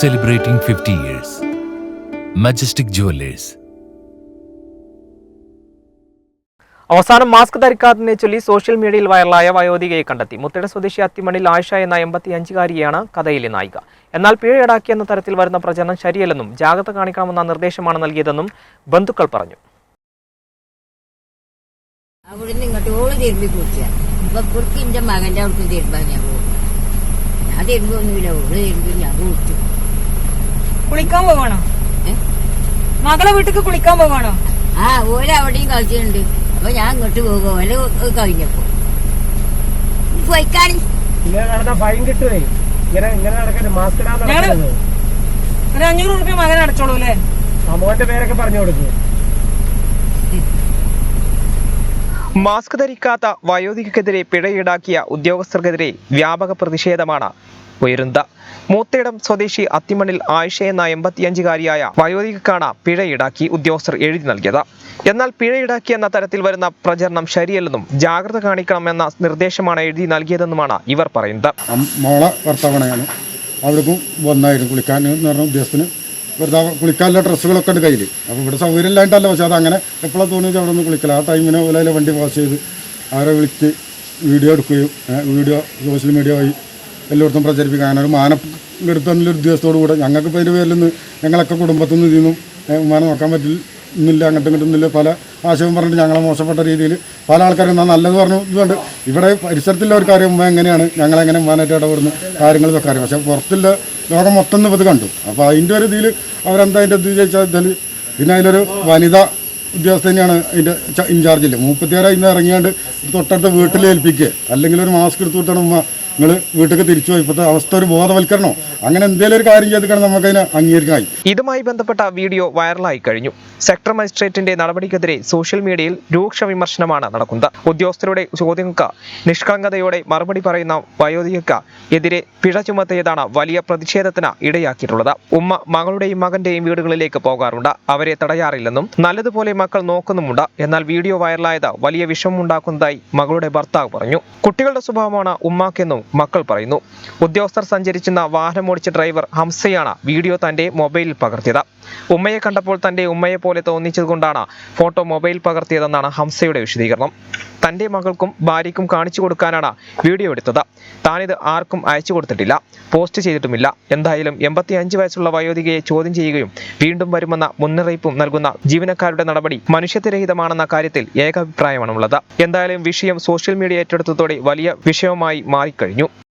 celebrating 50 years. Majestic Jewelers. അവസാനം mask ധരിക്കാത്തതിനെ ചൊല്ലി സോഷ്യൽ മീഡിയയിൽ വൈറലായ വയോധികയെ കണ്ടെത്തി. മുത്തട സ്വദേശി അത്തിമണിൽ ആയിഷ എന്ന എൺപത്തി അഞ്ചുകാരിയാണ് കഥയിലെ നായിക. എന്നാൽ പിഴ ഈടാക്കിയെന്ന തരത്തിൽ വരുന്ന പ്രചരണം ശരിയല്ലെന്നും ജാഗ്രത കാണിക്കണമെന്ന നിർദ്ദേശമാണ് നൽകിയതെന്നും ബന്ധുക്കൾ പറഞ്ഞു. അവിടുന്ന് ഇങ്ങോട്ട് ഓൾ തിരുമ്പി കുടിച്ച ഇപ്പൊ കുറുക്കിന്റെ മകന്റെ അവിടുത്തെ തിരുമ്പാൻ ഞാൻ പോകും ഞാൻ തിരുമ്പൊന്നുമില്ല ഓൾ തിരുമ്പി ഞാൻ കുടിച്ചു കുളിക്കാൻ പോവാണോ? മകളെ വീട്ടിക്ക് കുളിക്കാൻ പോവാണോ? ആ ഓല അവിടെയും കളിച്ചിട്ടുണ്ട്. അപ്പൊ ഞാൻ ഇങ്ങോട്ട് പോകും. ഓല കഴിഞ്ഞപ്പോ. പോയിക്കാണി. ഇങ്ങനെ നടന്ന ഫൈൻ കിട്ടുവേ ഇങ്ങനെ ഇങ്ങനെ നടക്കരുത് മാസ്ക് ഇടാൻ ഞങ്ങൾ നടക്കരുത്. ഒരു അഞ്ഞൂറ് റുപ്യ മകൻ അടച്ചോളൂ അല്ലേ? അമ്മോന്റെ പേരൊക്കെ പറഞ്ഞു കൊടുക്കും. മാസ്ക് ധരിക്കാത്ത വയോധികക്കെതിരെ പിഴ ഈടാക്കിയ ഉദ്യോഗസ്ഥർക്കെതിരെ വ്യാപക പ്രതിഷേധമാണ് ഉയരുന്നത്. മൂത്തേടം സ്വദേശി അത്തിമണ്ണിൽ ആയിഷ എന്ന എൺപത്തിയഞ്ചുകാരിയായ വയോധികക്കാണ് പിഴ ഈടാക്കി ഉദ്യോഗസ്ഥർ എഴുതി നൽകിയത്. എന്നാൽ പിഴ ഈടാക്കി എന്ന തരത്തിൽ വരുന്ന പ്രചരണം ശരിയല്ലെന്നും ജാഗ്രത കാണിക്കണമെന്ന നിർദ്ദേശമാണ് എഴുതി നൽകിയതെന്നുമാണ് ഇവർ പറയുന്നത്. മോളെ ഭർത്താവാണ് അവിടേക്കും വന്നായിരുന്നു കുളിക്കാൻ പറഞ്ഞ ഉദ്ദേശത്തിന് വെറുതെ കുളിക്കാനുള്ള ഡ്രസ്സുകളൊക്കെ ഉണ്ട് കയ്യിൽ അപ്പോൾ ഇവിടെ സൗകര്യം ഇല്ലായിട്ടല്ല പക്ഷേ അതങ്ങനെ എപ്പോഴാണ് തോന്നിയത് അവിടെ നിന്ന് കുളിക്കില്ല ആ ടൈമിന് പോലെ വണ്ടി പാസ് ചെയ്ത് ആരെ വിളിച്ച് വീഡിയോ എടുക്കുകയും വീഡിയോ സോഷ്യൽ മീഡിയ വഴി എല്ലായിടത്തും പ്രചരിപ്പിക്കുക അങ്ങനെ ഒരു മാനം എടുത്തെന്നൊരു ദിവസത്തോടു കൂടെ ഞങ്ങൾക്ക് പേരിൽ നിന്ന് ഞങ്ങളൊക്കെ കുടുംബത്തിൽ നിന്ന് ഇതിന്നും മാനം നോക്കാൻ പറ്റില്ല അങ്ങോട്ടും ഇങ്ങോട്ടും പല ആശയം പറഞ്ഞിട്ട് ഞങ്ങളെ മോശപ്പെട്ട രീതിയിൽ പല ആൾക്കാരും എന്നാൽ നല്ലത് പറഞ്ഞു ഇതുകൊണ്ട് ഇവിടെ പരിസരത്തുള്ളവർക്ക് അറിയാം ഉമ്മ എങ്ങനെയാണ് ഞങ്ങളെങ്ങനെ ഉമ്മാനായിട്ട് ഇടപെടുന്ന കാര്യങ്ങൾ ഇതൊക്കെ അറിയാം പക്ഷേ പുറത്തുള്ള ലോകം മൊത്തം ഒന്നും ഇത് കണ്ടു. അപ്പോൾ അതിന്റെ ഒരു ഇതിൽ അവരെന്താ അതിന്റെ ഇത് ചോദിച്ചാൽ പിന്നെ അതിലൊരു വനിത ഉദ്യോഗസ്ഥ തന്നെയാണ് അതിന്റെ ഇൻചാർജിൽ മൂപ്പത്തിയാറ് ഇന്ന് ഇറങ്ങിയാണ്ട് തൊട്ടടുത്ത വീട്ടിൽ ഏൽപ്പിക്കുക. അല്ലെങ്കിൽ ഒരു മാസ്ക് എടുത്തു കൊടുത്താണ് ഉമ്മ നിങ്ങൾ വീട്ടിലേക്ക് തിരിച്ചു ഇപ്പോഴത്തെ അവസ്ഥ ഒരു ബോധവൽക്കരണോ? അങ്ങനെ എന്തെങ്കിലും ഒരു കാര്യം ചെയ്തിട്ടാണ് നമുക്കതിനെ അംഗീകരിക്കാനായി. ഇതുമായി ബന്ധപ്പെട്ട വീഡിയോ വൈറലായി കഴിഞ്ഞു. സെക്ടർ മജിസ്ട്രേറ്റിന്റെ നടപടിക്കെതിരെ സോഷ്യൽ മീഡിയയിൽ രൂക്ഷ വിമർശനമാണ് നടക്കുന്നത്. ഉദ്യോഗസ്ഥരുടെ ചോദ്യങ്ങൾക്ക് നിഷ്കളങ്കതയോടെ മറുപടി പറയുന്ന വയോധികക്ക് എതിരെ പിഴ ചുമത്തിയതാണ് വലിയ പ്രതിഷേധത്തിന് ഇടയാക്കിയിട്ടുള്ളത്. ഉമ്മ മകളുടെയും മകന്റെയും വീടുകളിലേക്ക് പോകാറുണ്ട്. അവരെ തടയാറില്ലെന്നും നല്ലതുപോലെ മക്കൾ നോക്കുന്നുമുണ്ട്. എന്നാൽ വീഡിയോ വൈറലായത് വലിയ വിഷമമുണ്ടാക്കുന്നതായി മകളുടെ ഭർത്താവ് പറഞ്ഞു. കുട്ടികളുടെ സ്വഭാവമാണ് ഉമ്മാക്കെന്നും മക്കൾ പറയുന്നു. ഉദ്യോഗസ്ഥർ സഞ്ചരിച്ചിരുന്ന വാഹനമോടിച്ച ഡ്രൈവർ ഹംസയാണ് വീഡിയോ തന്റെ മൊബൈലിൽ പകർത്തിയത്. ഉമ്മയെ കണ്ടപ്പോൾ തന്റെ ഉമ്മയെ പോലെ തോന്നിച്ചതുകൊണ്ടാണ് ഫോട്ടോ മൊബൈൽ പകർത്തിയതെന്നാണ് ഹംസയുടെ വിശദീകരണം. തന്റെ മകൾക്കും ഭാര്യയ്ക്കും കാണിച്ചു കൊടുക്കാനാണ് വീഡിയോ എടുത്തത്. താനിത് ആർക്കും അയച്ചു കൊടുത്തിട്ടില്ല. പോസ്റ്റ് ചെയ്തിട്ടുമില്ല. എന്തായാലും എൺപത്തി അഞ്ച് വയസ്സുള്ള വയോധികയെ ചോദ്യം ചെയ്യുകയും വീണ്ടും വരുമെന്ന മുന്നറിയിപ്പും നൽകുന്ന ജീവനക്കാരുടെ നടപടി മനുഷ്യത്വരഹിതമാണെന്ന കാര്യത്തിൽ ഏകാഭിപ്രായമാണുള്ളത്. എന്തായാലും വിഷയം സോഷ്യൽ മീഡിയ ഏറ്റെടുത്തതോടെ വലിയ വിഷയമായി മാറിക്കഴിഞ്ഞു. cariño.